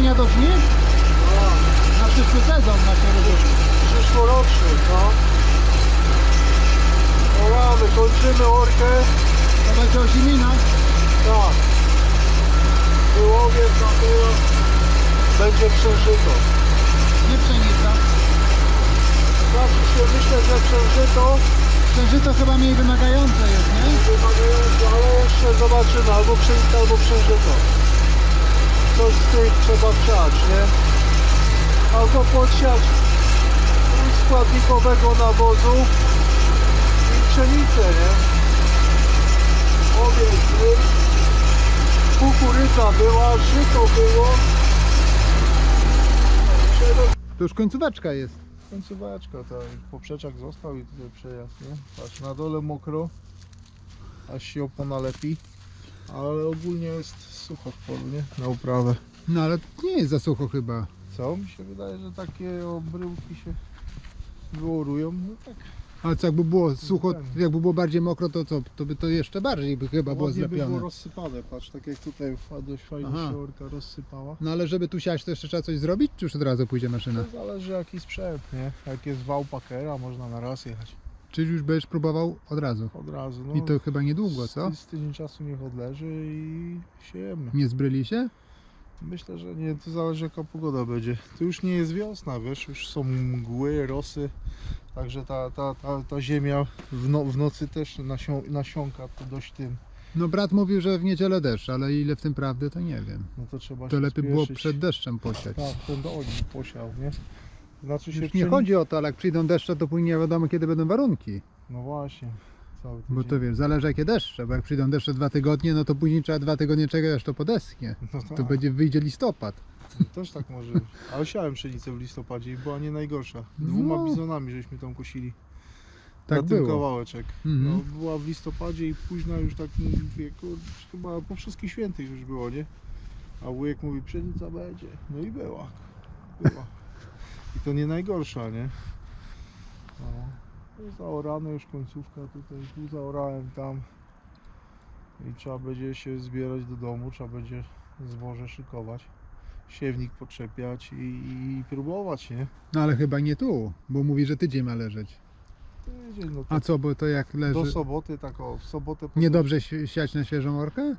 koszenia do żniw? Na przyszły sezon na rozumie. Przyszłoroczny, no. Oramy, kończymy orkę. To będzie ozimina. Tak. Wyłowie tam było. Będzie przeżyto. Nie pszenica. Znaczy się myślę, że przeżyto Przeżyto chyba mniej wymagające jest, nie? wymagające, ale jeszcze zobaczymy. Albo pszenica, albo przeżyto. Coś z tych trzeba wsiać, nie? Albo podsiać składnikowego nawozu i pszenicę, nie? Owiec był, kukurydza była, żyto było. To już końcóweczka jest. Końcóweczka, tak. Poprzeczak został i tutaj przejazd, nie? Patrz, na dole mokro, aż się opona lepi, ale ogólnie jest sucho w polu, nie? Na uprawę. No ale nie jest za sucho chyba. Co? Mi się wydaje, że takie obryłki się wyorują, no tak. Ale co jakby było sucho, jakby było bardziej mokro, to co? To by to jeszcze bardziej by chyba było Ładnie by było zlepione. rozsypane, patrz, tak jak tutaj dość fajnie Aha. się orka rozsypała. No ale żeby tu siać, to jeszcze trzeba coś zrobić, czy już od razu pójdzie maszyna? To zależy jaki sprzęt, nie? Jak jest wał Packera, można na raz jechać. Czyli już będziesz próbował od razu. Od razu, no. I to chyba niedługo, co? Z, tydzień czasu niech odleży i siejemy. Nie zbryli się? Myślę, że nie, to zależy jaka pogoda będzie. To już nie jest wiosna, wiesz, już są mgły, rosy, także ta, ta, ta, ta ziemia w, no, w nocy też nasią, nasiąka to dość tym. No brat mówił, że w niedzielę deszcz, ale ile w tym prawdy, to nie wiem. No to trzeba To się lepiej było spieszyć. przed deszczem posiać. Tak, ten do oni posiał, nie? Znaczy się Już nie chodzi o to, ale jak przyjdą deszcze, to później nie wiadomo kiedy będą warunki. No właśnie, cały Bo tydzień. to wiesz, zależy jakie deszcze, bo jak przyjdą deszcze dwa tygodnie, no to później trzeba dwa tygodnie czekać aż to podeschnie. No tak, To będzie wyjdzie listopad. też tak może być. Ale siałem pszenicę w listopadzie i była nie najgorsza. Dwoma No. bizonami żeśmy tam kosili. Tak na było. kawałeczek. Mhm. No, była w listopadzie i późna już tak mówię, kurczę, chyba po wszystkich świętych już było, nie? A wujek mówi, pszenica będzie. No i była. Była. I to nie najgorsza, nie? No. Zaorane już końcówka tutaj, tu zaorałem tam. I trzeba będzie się zbierać do domu, trzeba będzie zboże szykować. Siewnik podczepiać i, i próbować, nie? No ale chyba nie tu, bo mówi, że tydzień ma leżeć. Tydzień, no to A co, bo to jak do leży... soboty, tak o, w sobotę potem- Niedobrze si- siać na świeżą orkę?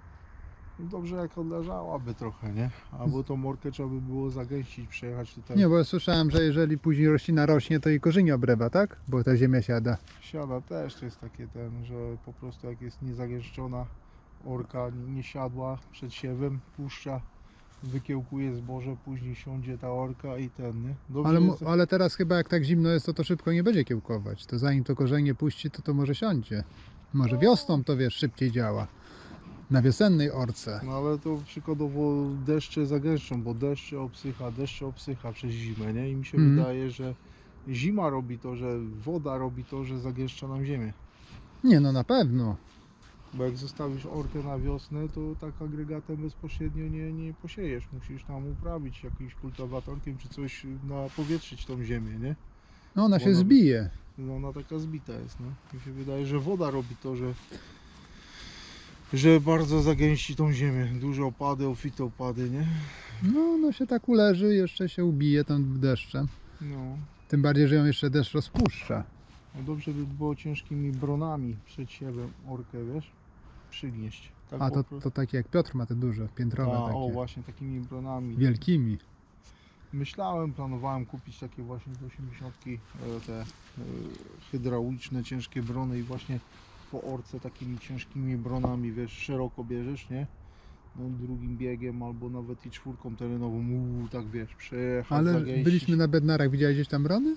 Dobrze jak odleżałaby trochę, nie? Albo tą morkę trzeba by było zagęścić, przejechać tutaj. Nie, bo ja słyszałem, że jeżeli później roślina rośnie, to i korzenie obrywa, tak? Bo ta ziemia siada. Siada też to jest takie ten, że po prostu jak jest niezagęszczona orka, nie siadła przed siewem, puszcza, wykiełkuje zboże, później siądzie ta orka i ten, nie? Dobrze Ale, mu- jest, ale teraz chyba jak tak zimno jest, to to szybko nie będzie kiełkować. To zanim to korzenie puści, to to może siądzie. Może wiosną to wiesz, szybciej działa. Na wiosennej orce. No ale to przykładowo deszcze zagęszczą, bo deszcze obsycha, deszcze obsycha przez zimę, nie? I mi się Mhm. wydaje, że zima robi to, że woda robi to, że zagęszcza nam ziemię. Nie no, na pewno. Bo jak zostawisz orkę na wiosnę, to tak agregatem bezpośrednio nie, nie posiejesz. Musisz tam uprawić jakimś kultywatorkiem czy coś, napowietrzyć tą ziemię, nie? No ona się Ona- zbije. No ona taka zbita jest, no. Mi się wydaje, że woda robi to, że że bardzo zagęści tą ziemię. Duże opady, ofite opady, nie? No ona się tak uleży, jeszcze się ubije tam deszczem. No. Tym bardziej, że ją jeszcze deszcz rozpuszcza. no dobrze by było ciężkimi bronami przed siewem orkę, wiesz? Przygnieść. Tak A to, to takie jak Piotr ma te duże, piętrowe A, o takie. właśnie takimi bronami. Wielkimi. Myślałem, planowałem kupić takie właśnie z 80 e, te e, hydrauliczne, ciężkie brony i właśnie po orce takimi ciężkimi bronami, wiesz, szeroko bierzesz, nie? No, drugim biegiem albo nawet i czwórką terenową, uuu, tak wiesz, przejechać, Ale zagęścić. byliśmy na Bednarach, widziałeś gdzieś tam brony?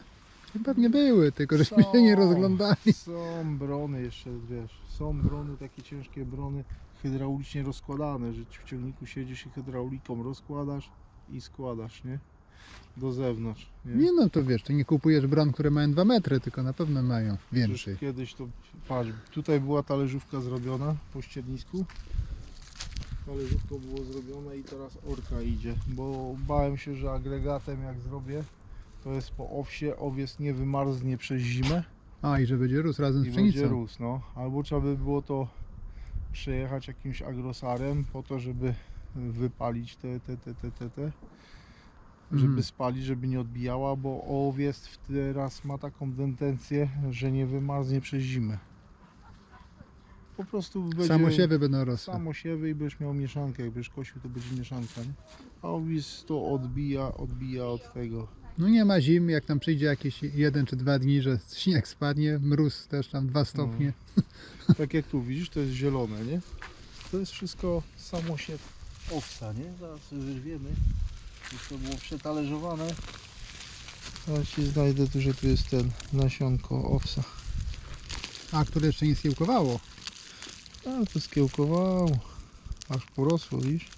Pewnie były, tylko żeśmy się nie Są, rozglądali. Są brony jeszcze, wiesz, są brony, takie ciężkie brony hydraulicznie rozkładane, że w ciągniku siedzisz i hydrauliką rozkładasz i składasz, nie? Do zewnątrz, nie? Nie no, to wiesz, to nie kupujesz bron, które mają 2 metry, tylko na pewno mają Przecież więcej. Kiedyś to, patrz, tutaj była talerzówka zrobiona po ściernisku. Talerzówko było zrobione i teraz orka idzie, bo bałem się, że agregatem jak zrobię, to jest po owsie, owiec nie wymarznie przez zimę A i że będzie rósł razem z i będzie pszenicą. rósł, no. Albo trzeba by było to przejechać jakimś agrosarem po to, żeby wypalić te, te, te, te, te, te żeby Mhm. spalić, żeby nie odbijała, bo owiec teraz ma taką tendencję, że nie wymarznie przez zimę. Po prostu będzie Samosiewy będą rosły. samosiewy i będziesz miał mieszankę, jak będziesz kosił to będzie mieszanka, nie? A owiec to odbija, odbija od tego. No nie ma zim, jak tam przyjdzie jakieś jeden czy dwa dni, że śnieg spadnie, mróz też tam dwa stopnie. Tak jak tu widzisz, to jest zielone, nie? To jest wszystko samosiew owca, nie? Zaraz wyrwiemy. Już to było przetalierzowane. Zaraz ci znajdę tu, że tu jest ten nasionko owca. A, które jeszcze nie skiełkowało. A to skiełkowało. Aż porosło, widzisz?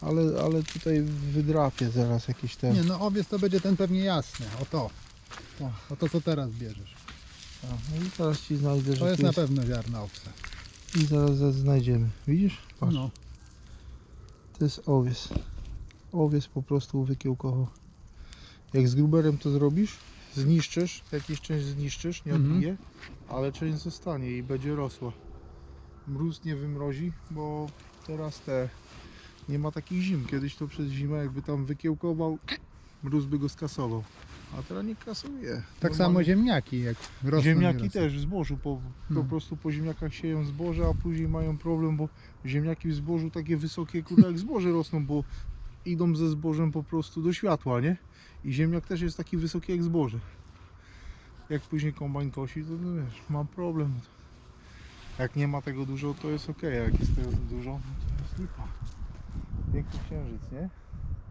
Ale, ale tutaj wydrapie zaraz jakiś ten. Nie, no owiec to będzie ten pewnie jasny. O to. O to, co teraz bierzesz. A, no i teraz ci znajdę, że To jest tu na jest... pewno ziarna owca. I zaraz, zaraz znajdziemy. Widzisz? Patrz. No. To jest owiec. Owiec po prostu wykiełkował. Jak z gruberem to zrobisz, zniszczysz, jakieś część zniszczysz, nie Mhm. odbije, ale część zostanie i będzie rosła. Mróz nie wymrozi, bo teraz te nie ma takich zim. Kiedyś to przez zimę jakby tam wykiełkował, mróz by go skasował. A teraz nie kasuje. Tak samo Normalnie- ziemniaki, jak rosną. Ziemniaki też w zbożu, po, po No. prostu po ziemniakach sieją zboże, a później mają problem, bo ziemniaki w zbożu takie wysokie, kurde, jak zboże rosną, bo idą ze zbożem po prostu do światła, nie? I ziemniak też jest taki wysoki jak zboże. Jak później kombajn kosi, to no wiesz, ma problem. Jak nie ma tego dużo, to jest ok, jak jest tego dużo, no to jest lipa. Piękny księżyc, nie?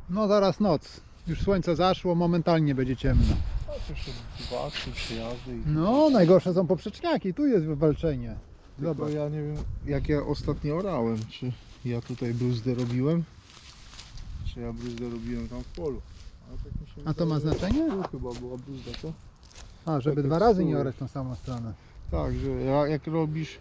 No zaraz noc. Już słońce zaszło, momentalnie będzie ciemno. A jeszcze dwa, trzy przyjazdy i No, najgorsze są poprzeczniaki. Tu jest wywalczenie. Tylko Zobacz. ja nie wiem, jak ja ostatnio orałem, czy ja tutaj bruzdę robiłem, czy ja bruzdę robiłem tam w polu. Ale tak mi się A to ma wydaje, że znaczenie? Tu chyba była bruzda, co? A, żeby Tak dwa jak razy nie stół. orać tą samą stronę. Tak, że ja, jak robisz,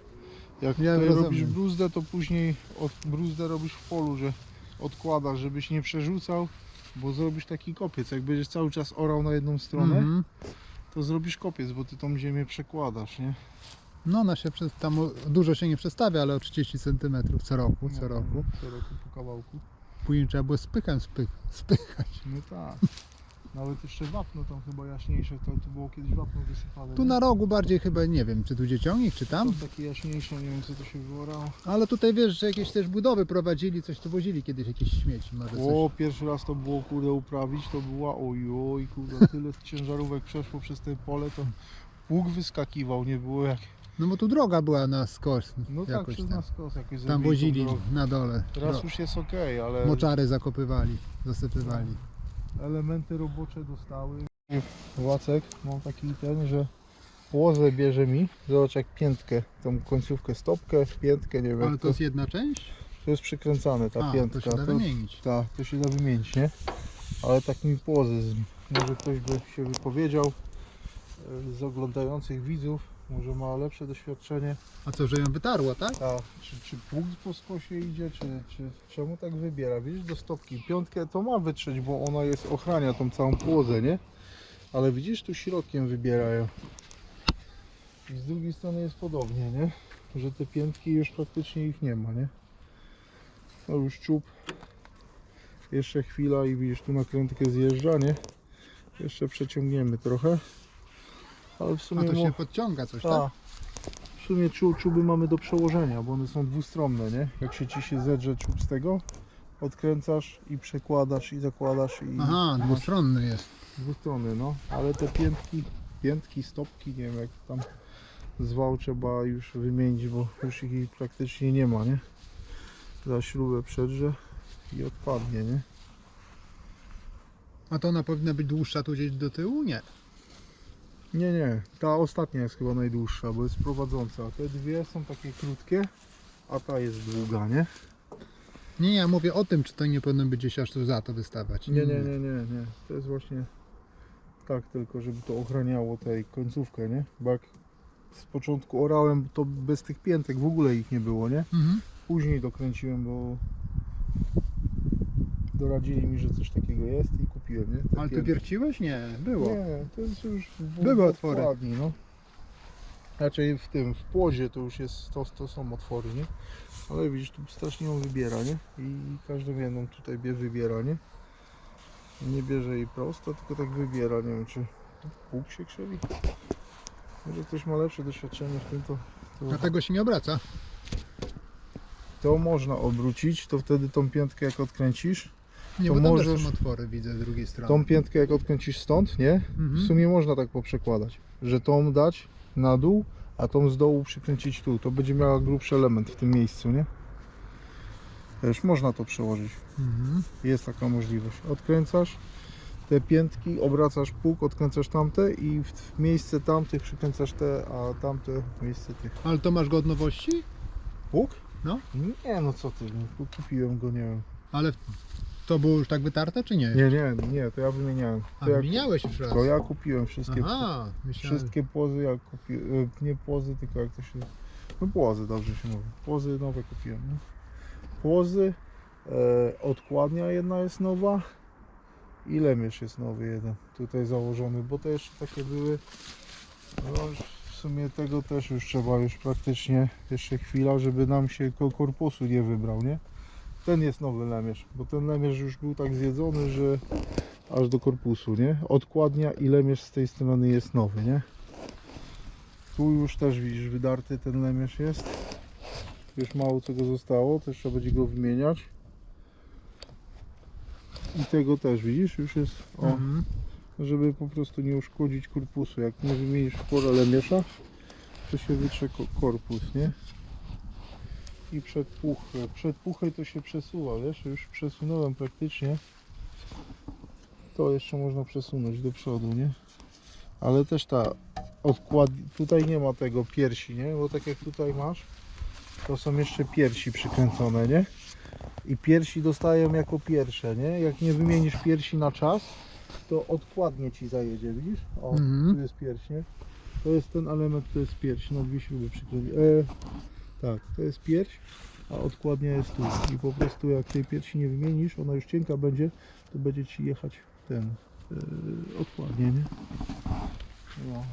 jak Ja tutaj rozumiem. robisz bruzdę, to później od, bruzdę robisz w polu, że odkładasz, żebyś nie przerzucał, bo zrobisz taki kopiec. Jak będziesz cały czas orał na jedną stronę, Mhm. to zrobisz kopiec, bo ty tą ziemię przekładasz, nie? No, ona się przez, tam o- dużo się nie przestawia, ale o 30 cm co roku, co No, roku. Co roku po kawałku. Później trzeba było spychem spych, spychać. No tak. Nawet jeszcze wapno tam chyba jaśniejsze, to, to było kiedyś wapno wysypane. Tu na rogu bardziej chyba, nie wiem, czy tu dzieciągnik, czy tam. To takie jaśniejsze, nie wiem co to się wyorało. Ale tutaj wiesz, że jakieś też budowy prowadzili, coś tu wozili kiedyś, jakieś śmieci może coś. O, pierwszy raz to było kurde uprawić, to była ojoj, kurde, tyle ciężarówek przeszło przez te pole, to pług wyskakiwał, nie było jak... No bo tu droga była na skos No tak, jakoś przez tam. nas kos jakoś Tam zrobili tą wozili drogę. na dole. Teraz już jest okej, ale Moczary zakopywali, zasypywali. elementy robocze dostały. Wacek, mam taki ten, że płozę bierze mi, zobacz jak piętkę, tą końcówkę, stopkę, piętkę, nie wiem, Ale jak to jest jedna część? to jest przykręcane ta A, piętka. to się da to- wymienić. Tak, to się da wymienić, nie? Ale tak mi płozy, z- może ktoś by się wypowiedział e, z oglądających widzów, może ma lepsze doświadczenie. A co, że ją wytarło, tak? A czy, czy pług po skosie idzie, czy, czy czemu tak wybiera? Widzisz, do stopki piątkę to ma wytrzeć, bo ona jest, ochrania tą całą płozę, nie? Ale widzisz, tu środkiem wybierają. I z drugiej strony jest podobnie, nie? Że te piętki już praktycznie ich nie ma, nie? No już czub. Jeszcze chwila i widzisz, tu nakrętkę zjeżdża, nie? Jeszcze przeciągniemy trochę. Ale w A sumie... to mo- się podciąga coś, tak. W sumie czu, czuby mamy do przełożenia, bo one są dwustronne, nie? Jak się ci się zedrze czub z tego, odkręcasz i przekładasz i zakładasz i Aha, dwustronny jest. dwustronny, no. Ale te piętki, piętki, stopki, nie wiem jak tam zwał trzeba już wymienić, bo już ich praktycznie nie ma, nie? Za śrubę przedrze i odpadnie, nie? A to ona powinna być dłuższa tu gdzieś do tyłu? Nie. Nie, nie, ta ostatnia jest chyba najdłuższa, bo jest prowadząca. Te dwie są takie krótkie, a ta jest długa, nie? Nie, ja mówię o tym, czy to nie powinno być gdzieś aż tu za to wystawać. Nie, nie, nie, nie, nie. To jest właśnie tak tylko, żeby to ochraniało tej końcówkę, nie? Bo jak z początku orałem, to bez tych piętek w ogóle ich nie było, nie? Mhm. Później dokręciłem, bo doradzili mi, że coś takiego jest i kupiłem, nie? Te Ale ty wierciłeś? Nie, było. Nie, to jest już w, Były otwory. odkładni, no. Raczej w tym, w płozie to już jest, to, to są otwory, nie? Ale widzisz, tu strasznie ją wybiera, nie? I każdą jedną tutaj bie wybiera, nie? Nie bierze jej prosto, tylko tak wybiera, nie wiem czy pług się krzywi. Może ktoś ma lepsze doświadczenie w tym, to, to, Dlatego się nie obraca. to można obrócić, to wtedy tą piętkę jak odkręcisz, Nie, To bo możesz- są otwory, widzę z drugiej strony. tą piętkę jak odkręcisz stąd, nie? W Mhm. sumie można tak poprzekładać, że tą dać na dół, a tą z dołu przykręcić tu. To będzie miała grubszy element w tym miejscu, nie? Też można to przełożyć. Mhm. Jest taka możliwość. Odkręcasz te piętki, obracasz pług, odkręcasz tamte i w, w miejsce tamtych przykręcasz te, a tamte w miejsce tych. Ale to masz go od nowości? Pług? No. Nie, no co ty, no, kupiłem go, nie wiem. Ale to było już tak wytarte, czy nie? Nie, nie, nie, to ja wymieniałem. A, To ja, wymieniałeś już raz. to ja kupiłem wszystkie, Aha, myślałem. wszystkie płozy, ja kupiłem, nie płozy, tylko jak to się, no płozy dobrze się mówi, płozy nowe kupiłem, nie? Płozy, e, odkładnia jedna jest nowa i lemierz jest nowy jeden, tutaj założony, bo te jeszcze takie były, no w sumie tego też już trzeba już praktycznie jeszcze chwila, żeby nam się ko- korpusu nie wybrał, nie? Ten jest nowy lemierz, bo ten lemierz już był tak zjedzony, że aż do korpusu, nie? Odkładnia i lemierz z tej strony jest nowy, nie? Tu już też widzisz, wydarty ten lemierz jest. Już mało tego zostało, też trzeba będzie go wymieniać. I tego też widzisz, już jest, o, Mhm. żeby po prostu nie uszkodzić korpusu. Jak nie wymienisz w porę lemierza, to się wytrze ko- korpus, nie? I przedpuchę. Przedpuchę to się przesuwa, wiesz, już przesunąłem praktycznie. To jeszcze można przesunąć do przodu, nie? Ale też ta odkład... Tutaj nie ma tego piersi, nie? Bo tak jak tutaj masz, to są jeszcze piersi przykręcone, nie? I piersi dostają jako pierwsze, nie? Jak nie wymienisz piersi na czas, to odkładnie ci zajedzie, widzisz? O, Mhm. tu jest pierś, nie? To jest ten element, to jest pierś, no dwie śruby przykręci. E, tak, to jest pierś, a odkładnia jest tu. I po prostu jak tej piersi nie wymienisz, ona już cienka będzie, to będzie ci jechać ten e, odkładnie, nie? No.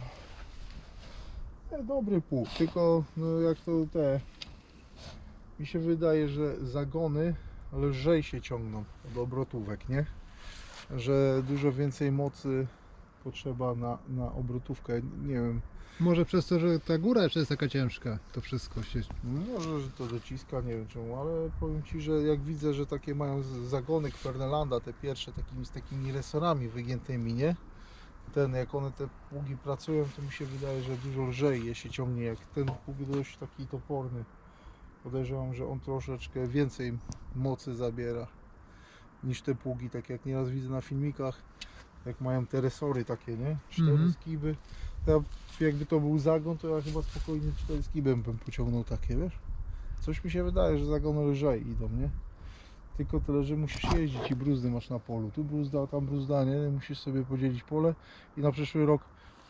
E, dobry pług, tylko no jak to te mi się wydaje, że zagony lżej się ciągną od obrotówek, nie? Że dużo więcej mocy potrzeba na, na obrotówkę. Nie wiem, Może przez to, że ta góra jeszcze jest taka ciężka, to wszystko się... może że to dociska, nie wiem czemu, ale powiem Ci, że jak widzę, że takie mają zagony Kwernelanda, te pierwsze takimi, z takimi resorami wygiętymi, nie? Ten, jak one te pługi pracują, to mi się wydaje, że dużo lżej je się ciągnie, jak ten pług dość taki toporny. Podejrzewam, że on troszeczkę więcej mocy zabiera niż te pługi, tak jak nieraz widzę na filmikach, jak mają te resory takie, nie? Cztery Mhm. skiby. Ja, jakby to był zagon, to ja chyba spokojnie cztery skibem bym pociągnął takie, wiesz? Coś mi się wydaje, że zagony lżej idą, nie? Tylko tyle, że musisz jeździć i bruzdy masz na polu. Tu bruzda, tam bruzda, nie? Musisz sobie podzielić pole i na przyszły rok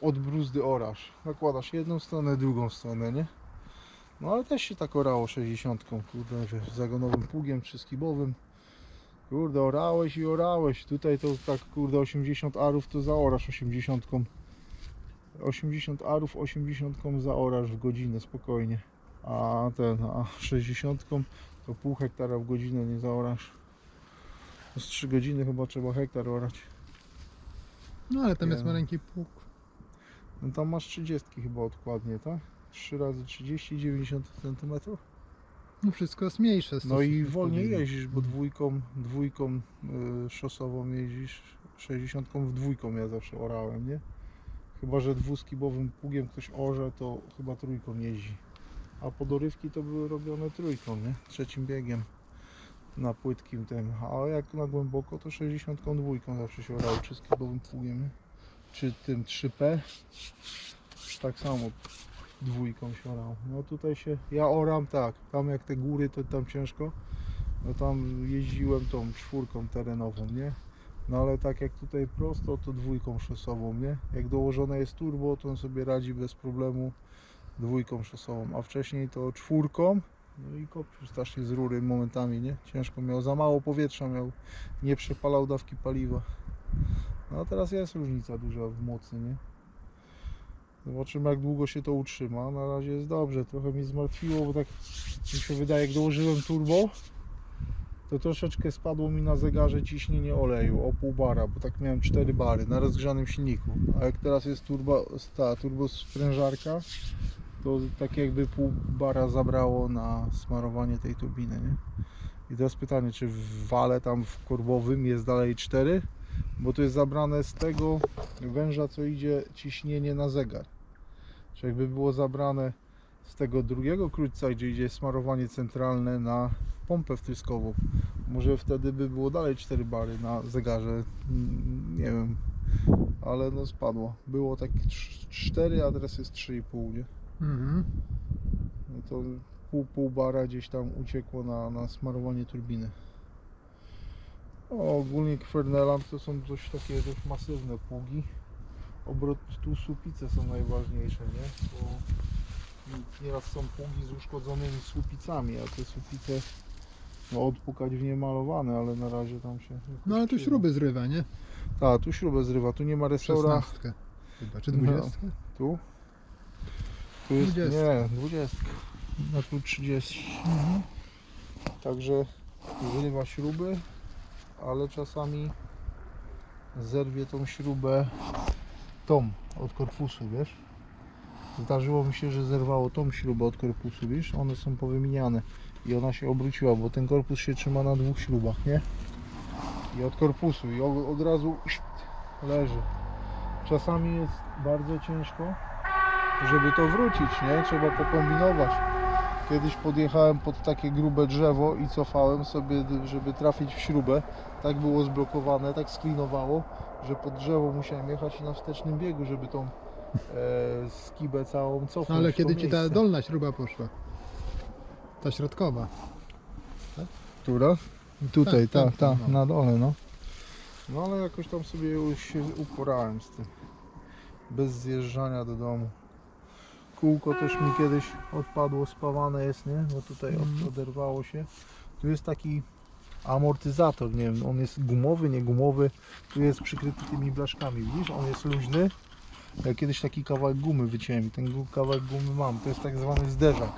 od bruzdy orasz. Nakładasz jedną stronę, drugą stronę, nie? No ale też się tak orało 60, kurde, wiesz, zagonowym pługiem czy skibowym. Kurde, orałeś i orałeś. Tutaj to tak, kurde, 80 arów to zaorasz 80. 80 arów 80 zaorasz w godzinę spokojnie. A ten, a 60 to pół hektara w godzinę nie zaorasz. Z 3 godziny chyba trzeba hektar orać. No ale tam jest maleńki pług. No tam masz 30 chyba odkładnie, tak? 3 razy 30, 90 cm. No wszystko jest mniejsze. No i wolniej jeździsz, bo dwójką, dwójką y, szosową jeździsz, 60 w dwójką ja zawsze orałem, nie? Chyba, że dwuskibowym pługiem ktoś orze, to chyba trójką jeździ. A podorywki to były robione trójką, nie? Trzecim biegiem na płytkim tym. A jak na głęboko, to 60 dwójką zawsze się orało, czy skibowym pługiem, nie? Czy tym 3P. Tak samo dwójką się orało. No tutaj się, ja oram tak, tam jak te góry, to tam ciężko. No tam jeździłem tą czwórką terenową, nie? No ale tak jak tutaj prosto, to dwójką szosową, nie? Jak dołożone jest turbo, to on sobie radzi bez problemu dwójką szosową, a wcześniej to czwórką. No i kopcił strasznie z rury momentami, nie? Ciężko miał, za mało powietrza miał, nie przepalał dawki paliwa. No a teraz jest różnica duża w mocy, nie? Zobaczymy jak długo się to utrzyma. Na razie jest dobrze. Trochę mi zmartwiło, bo tak mi się wydaje, jak dołożyłem turbo, to troszeczkę spadło mi na zegarze ciśnienie oleju o pół bara, bo tak miałem 4 bary na rozgrzanym silniku. A jak teraz jest turbo, ta turbo sprężarka, to tak jakby pół bara zabrało na smarowanie tej turbiny, nie? I teraz pytanie, czy w wale tam w korbowym jest dalej 4? Bo to jest zabrane z tego węża, co idzie ciśnienie na zegar. Czy jakby było zabrane z tego drugiego krótca, gdzie idzie smarowanie centralne na pompę wtryskową, może wtedy by było dalej 4 bary na zegarze. Mm, Nie wiem, ale no spadło. Było tak 4, a teraz jest 3,5, nie? Mhm. No to pół, pół bara gdzieś tam uciekło na, na smarowanie turbiny. O, ogólnie Kwerneland to są dość takie dość masywne pługi. Obrot tu słupice są najważniejsze, nie? Bo nieraz są pługi z uszkodzonymi słupicami, a te słupice no, odpukać w nie malowane, ale na razie tam się. No ale tu śruby zrywa, nie? Tak, tu śrubę zrywa, tu nie ma restaura. 16 chyba, czy No. 20? Tu? Tu jest. 20. Nie, 20. A tu 30. Mhm. Także zrywa śruby, ale czasami zerwie tą śrubę tą od korpusu, wiesz? Zdarzyło mi się, że zerwało tą śrubę od korpusu, wiesz? One są powymieniane i ona się obróciła, bo ten korpus się trzyma na dwóch śrubach, nie? I od korpusu i od, razu leży. Czasami jest bardzo ciężko, żeby to wrócić, nie? Trzeba pokombinować. Kiedyś podjechałem pod takie grube drzewo i cofałem sobie, żeby trafić w śrubę. Tak było zblokowane, tak sklinowało, że pod drzewo musiałem jechać na wstecznym biegu, żeby tą e, skibę całą cofnąć. No ale w to kiedy ci ta miejsce. dolna śruba poszła? Ta środkowa. Która? Tutaj, Tak, tak, tak, tak, no. na dole, no. No ale jakoś tam sobie już się uporałem z tym. Bez zjeżdżania do domu. Kółko też mi kiedyś odpadło, spawane jest, nie? Bo tutaj od- Mhm. oderwało się. Tu jest taki amortyzator, nie wiem, on jest gumowy, nie gumowy. Tu jest przykryty tymi blaszkami, widzisz? On jest luźny. Ja kiedyś taki kawałek gumy wyciąłem i ten kawałek gumy mam. To jest tak zwany zderzak.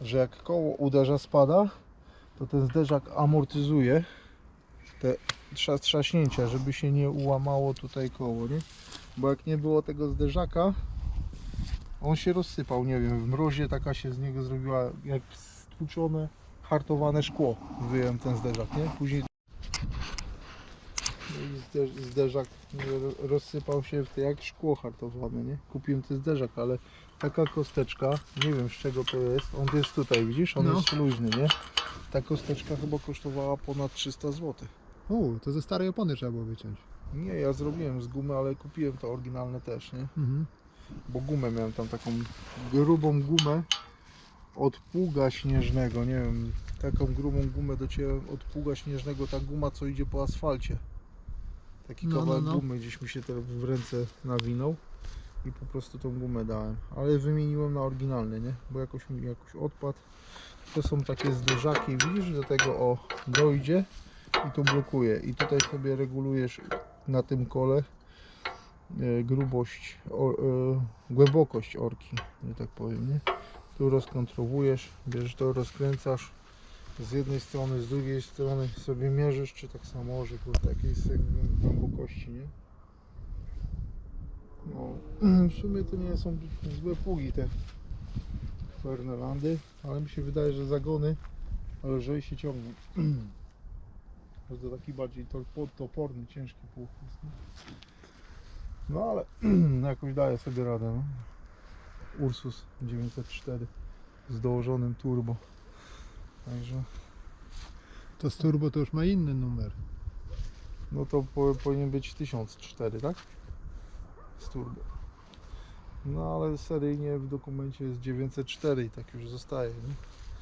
Że jak koło uderza, spada, to ten zderzak amortyzuje te trza- trzaśnięcia, żeby się nie ułamało tutaj koło, nie? Bo jak nie było tego zderzaka, on się rozsypał, nie wiem, w mrozie taka się z niego zrobiła jak stłuczone, hartowane szkło. Wyjąłem ten zderzak, nie? Później zderzak rozsypał się jak szkło hartowane, nie? Kupiłem ten zderzak, ale taka kosteczka, nie wiem z czego to jest, on jest tutaj, widzisz? On No. jest luźny, nie? Ta kosteczka chyba kosztowała ponad 300 zł. U, to ze starej opony trzeba było wyciąć. Nie, ja zrobiłem z gumy, ale kupiłem to oryginalne też, nie? Mhm. Bo gumę miałem tam taką grubą gumę od pługa śnieżnego, nie wiem, taką grubą gumę dociąłem od pługa śnieżnego, ta guma co idzie po asfalcie. Taki No, no, kawałek no. gumy gdzieś mi się teraz w ręce nawinął i po prostu tą gumę dałem, ale wymieniłem na oryginalny, nie? Bo jakoś mi jakoś odpadł. To są takie zderzaki, widzisz, do tego o dojdzie i to blokuje i tutaj sobie regulujesz na tym kole e, grubość, o, e, głębokość orki, że tak powiem, nie? Tu rozkontrowujesz, bierzesz to, rozkręcasz z jednej strony, z drugiej strony sobie mierzysz, czy tak samo, kurde, jakiej jest głębokości, nie? No, w sumie to nie są złe pługi te Fernelandy, ale mi się wydaje, że zagony lżej się ciągną. Że to taki bardziej toporny, ciężki pług jest. No ale jakoś daje sobie radę. No. Ursus 904 z dołożonym turbo. Także To z turbo to już ma inny numer. no to po, powinien być 1004, tak? Z turbo. No ale seryjnie w dokumencie jest 904 i tak już zostaje.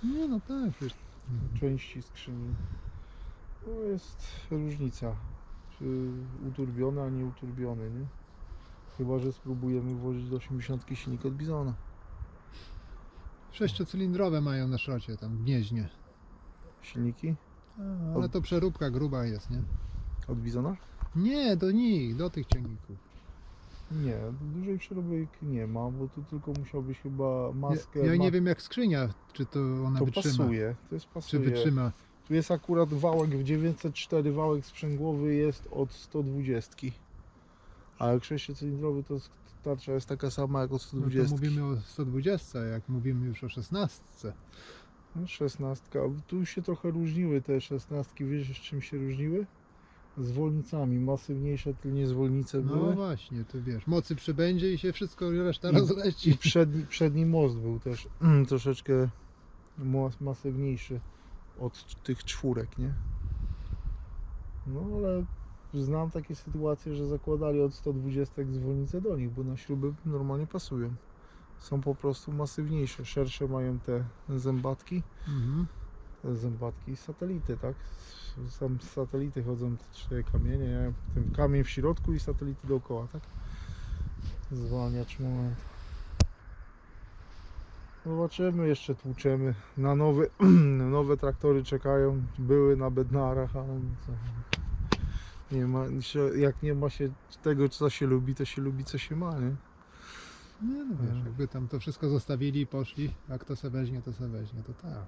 Nie? Nie no tak, przecież Części skrzyni. To jest różnica. Czy uturbiony, a nie uturbiony, nie? Chyba, że spróbujemy włożyć do 80 silnik od Bizona. Sześciocylindrowe mają na szrocie tam w gnieźnie. Silniki A, ale to przeróbka gruba jest, nie? od Bizona? Nie, do nich, do tych ciągników. Nie, dużej przeróbek nie ma, bo tu tylko musiałbyś chyba maskę. Ja, ja nie ma- wiem jak skrzynia, czy to ona To wytrzyma. pasuje, to jest Czy pasuje. wytrzyma. Tu jest akurat wałek w 904 wałek sprzęgłowy jest od 120. A jak 6-cylindrowy to tarcza jest taka sama jak od No 120. to mówimy o 120, jak mówimy już o 16. No, 16. Tu się trochę różniły te 16. Wiesz z czym się różniły? Zwolnicami. Masywniejsze tylnie zwolnice No były. właśnie, to wiesz, mocy przybędzie i się wszystko reszta I- rozleci. I przedni, przedni most był też troszeczkę mas- masywniejszy od tych czwórek, nie? No ale znam takie sytuacje, że zakładali od 120 zwolnice do nich, bo na śruby normalnie pasują. Są po prostu masywniejsze, szersze mają te zębatki, Mhm. te zębatki i satelity, tak? Sam z satelity chodzą te cztery kamienie, nie? ten kamień w środku i satelity dookoła, tak? Zwalniacz moment. Zobaczymy, jeszcze tłuczemy. Na nowe, nowe traktory czekają. Były na bednarach, ale co. Nie ma, jak nie ma się tego, co się lubi, to się lubi, co się ma, nie? Nie no wiesz, Mhm. jakby tam to wszystko zostawili i poszli, a kto se weźmie, to se weźmie, to tak.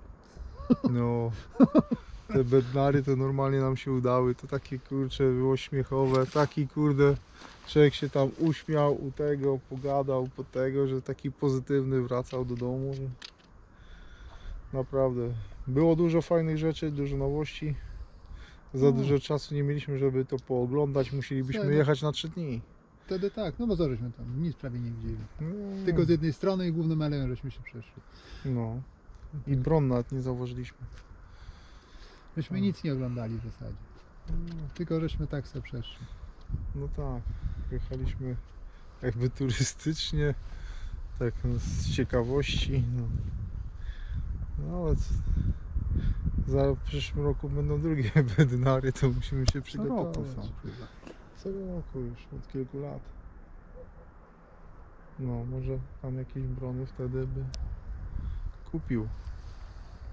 No, te bednary to normalnie nam się udały. To takie kurcze było śmiechowe. Taki kurde, człowiek się tam uśmiał u tego, pogadał po tego, że taki pozytywny wracał do domu. Naprawdę. Było dużo fajnych rzeczy, dużo nowości. Za No. dużo czasu nie mieliśmy, żeby to pooglądać. Musielibyśmy jechać na trzy dni. Wtedy tak, no bo co żeśmy tam, nic prawie nie widzieli. No, Tylko z jednej strony i głównym alejem żeśmy się przeszli. no. I bron nawet nie zauważyliśmy. Myśmy No. nic nie oglądali w zasadzie. Tylko żeśmy tak se przeszli. No tak, jechaliśmy jakby turystycznie, tak no, z ciekawości. No, no ale c- za w przyszłym roku będą drugie bednary, to musimy się Co przygotować. roku są. Co roku już, od kilku lat. No, może tam jakieś brony wtedy by kupił.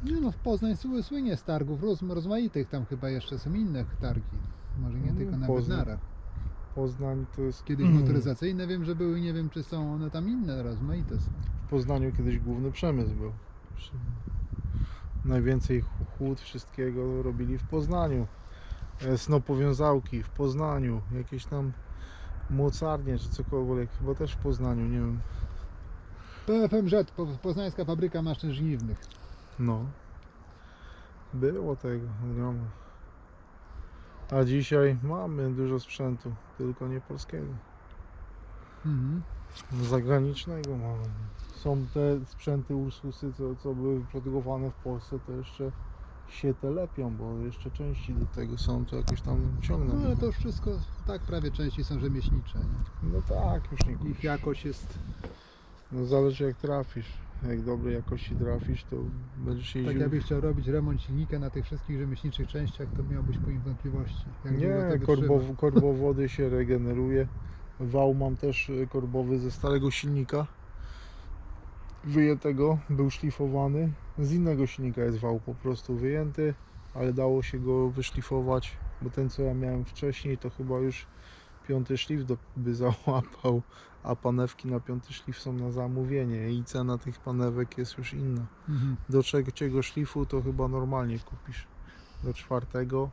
Nie no, w Poznań sły- słynie z targów roz, rozmaitych, tam chyba jeszcze są inne targi. Może nie No, tylko na Poznań. Bednarach. Poznań to jest... Kiedyś motoryzacyjne wiem, że były, nie wiem czy są one tam inne, rozmaite są. W Poznaniu kiedyś główny przemysł był. Najwięcej ch- chłód wszystkiego robili w Poznaniu. E, Snopowiązałki w Poznaniu. Jakieś tam mocarnie czy cokolwiek. Chyba też w Poznaniu, nie wiem. PFMZ, Po- Poznańska Fabryka Maszyn Żniwnych. No. Było tego groma. A dzisiaj mamy dużo sprzętu, tylko nie polskiego. Mhm. Zagranicznego mamy. Są te sprzęty Ursusy, co, co były produkowane w Polsce, to jeszcze się te lepią, bo jeszcze części do tego są, to jakoś tam ciągną. No ale to już wszystko tak prawie części są rzemieślnicze. Nie? No tak, już nie Ich jakość jest, No zależy jak trafisz. Jak dobrej jakości trafisz, to będziesz tak jeździł. jakbyś chciał robić remont silnika na tych wszystkich rzemieślniczych częściach, to miałbyś po im wątpliwości. Jak Nie, korbowody się regeneruje. Wał mam też y, korbowy ze starego silnika. Wyjętego, był szlifowany. Z innego silnika jest wał po prostu wyjęty, ale dało się go wyszlifować, bo ten co ja miałem wcześniej to chyba już piąty szlif do, by załapał, a panewki na piąty szlif są na zamówienie i cena tych panewek jest już inna. Mhm. Do trzeciego szlifu to chyba normalnie kupisz. Do czwartego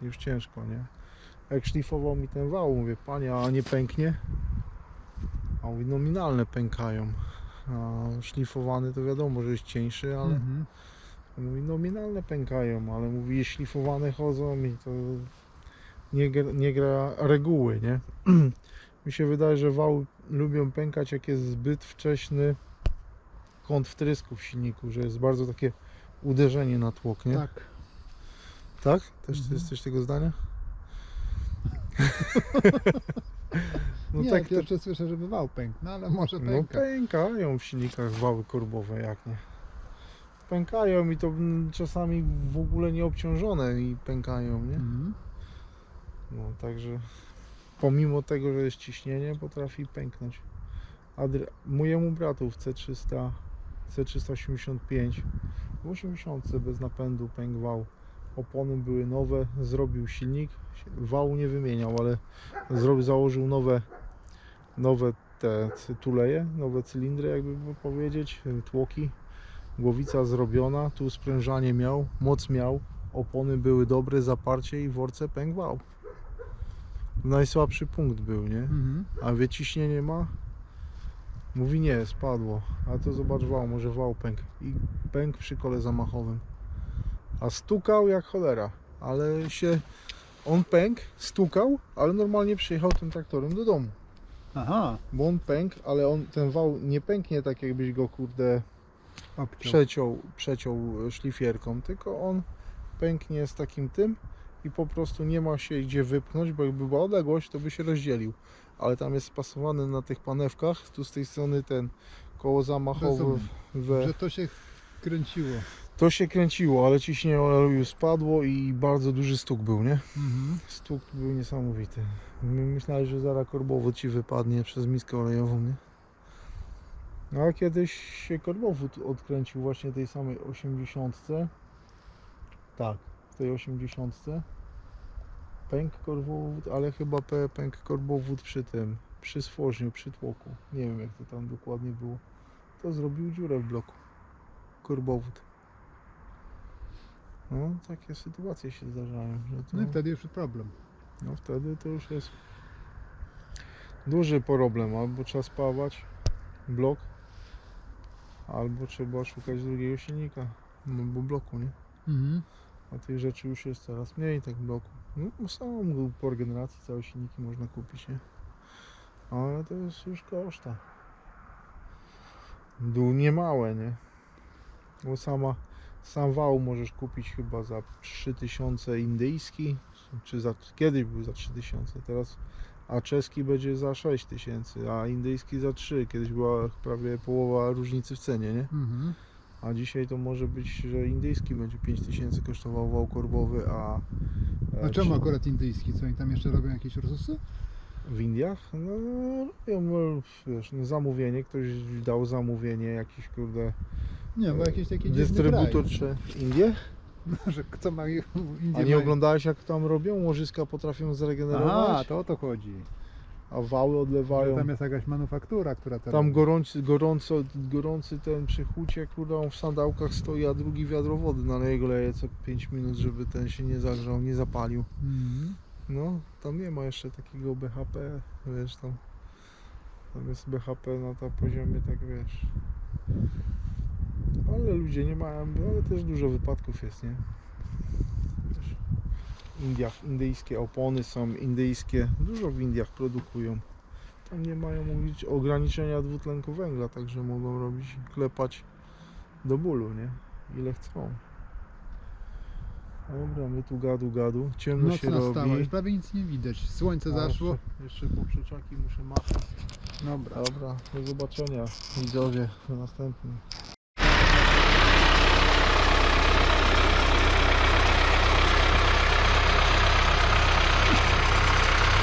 już ciężko, nie? Jak szlifował mi ten wał, mówię, panie, a nie pęknie? A mówi, nominalne pękają. A szlifowany to wiadomo, że jest cieńszy, ale Mhm. mówi, nominalne pękają, ale mówi, szlifowane chodzą i to nie, gra- nie gra reguły, nie? mi się wydaje, że wały lubią pękać, jak jest zbyt wcześny kąt wtrysku w silniku, że jest bardzo takie uderzenie na tłok, nie? Tak. Tak? Też Mhm. jesteś tego zdania? no nie, tak, to, pierwsze słyszę, żeby wał pękł, no ale może no pęka. pękają w silnikach wały korbowe, jak nie? Pękają i to czasami w ogóle nie obciążone i pękają, nie? Mhm. No także pomimo tego, że jest ciśnienie, potrafi pęknąć. Adri- mojemu bratu w C300, C385 w 80 bez napędu pękł wał. Opony były nowe, zrobił silnik, wału nie wymieniał, ale zrobił, założył nowe nowe te tuleje, nowe cylindry jakby powiedzieć, tłoki, głowica zrobiona, tu sprężanie miał, moc miał, opony były dobre, zaparcie i worce pęk wał. Najsłabszy punkt był, nie? Mhm. A wyciśnienie ma? Mówi nie, spadło. A to zobacz wał, może wał pęk. I pęk przy kole zamachowym. A stukał jak cholera. Ale się... On pęk, stukał, ale normalnie przyjechał tym traktorem do domu. Aha, Bo on pęk, ale on, ten wał nie pęknie tak jakbyś go kurde obciął. przeciął, przeciął szlifierką, tylko on pęknie z takim tym i po prostu nie ma się gdzie wypchnąć, bo jakby była odległość, to by się rozdzielił. Ale tam jest spasowany na tych panewkach, tu z tej strony ten koło zamachowe, Rozumiem. we, Że to się kręciło. To się kręciło, ale ciśnienie oleju spadło i bardzo duży stuk był, nie? Mhm. Stuk był niesamowity. My Myślałem, że zaraz korbowód ci wypadnie przez miskę olejową, nie? No a kiedyś się korbowód odkręcił właśnie tej samej 80. Tak, w tej 80. Pęk korbowód, ale chyba pęk korbowód przy tym, przy stworzniu, przy tłoku. Nie wiem jak to tam dokładnie było. To zrobił dziurę w bloku. Korbowód. No, takie sytuacje się zdarzają. Że to... No i wtedy już problem. No wtedy to już jest duży problem. Albo trzeba spawać blok, albo trzeba szukać drugiego silnika, albo bloku, nie? Mhm. A tych rzeczy już jest coraz mniej, tak bloku. No są po regeneracji całe silniki można kupić, nie? Ale to jest już koszta. Dół niemałe, nie? Bo sama, sam wał możesz kupić chyba za 3000 indyjski, czy za, kiedyś był za 3000, teraz, a czeski będzie za 6000, a indyjski za 3, kiedyś była prawie połowa różnicy w cenie, nie? Mhm. A dzisiaj to może być, że indyjski będzie 5000 kosztował wał korbowy, a... A e, czemu czy- akurat indyjski? Co oni tam jeszcze robią jakieś rozusy? W Indiach? No, robią, no, wiesz, no, zamówienie, ktoś dał zamówienie, jakiś kurde Nie, bo jakieś takie dziwny dystrybutor czy Indie? No, że kto ma w A nie ma- oglądałeś jak tam robią? Łożyska potrafią zregenerować, Aha, to o to chodzi. a wały Że odlewają. tam jest jakaś manufaktura, która to Tam gorący, gorąco, gorący ten przy hucie, kurde, on w sandałkach stoi, a drugi wiadro wody naleje go leje co 5 minut, żeby ten się nie zagrzał, nie zapalił. Mhm. No, tam nie ma jeszcze takiego BHP, wiesz, tam, tam jest BHP na tym poziomie, tak wiesz. Ale ludzie nie mają, ale też dużo wypadków jest, nie? Indiach indyjskie opony są, indyjskie, dużo w Indiach produkują. Tam nie mają ogranic- ograniczenia dwutlenku węgla, także mogą robić, klepać do bólu, nie? Ile chcą. Dobra, my tu gadu gadu, ciemno Noc się nastała, robi. już prawie nic nie widać. Słońce A, zaszło. Jeszcze, jeszcze poprzeczaki muszę machać. Dobra. Dobra, do zobaczenia widzowie w następnym.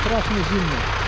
Strasznie zimno.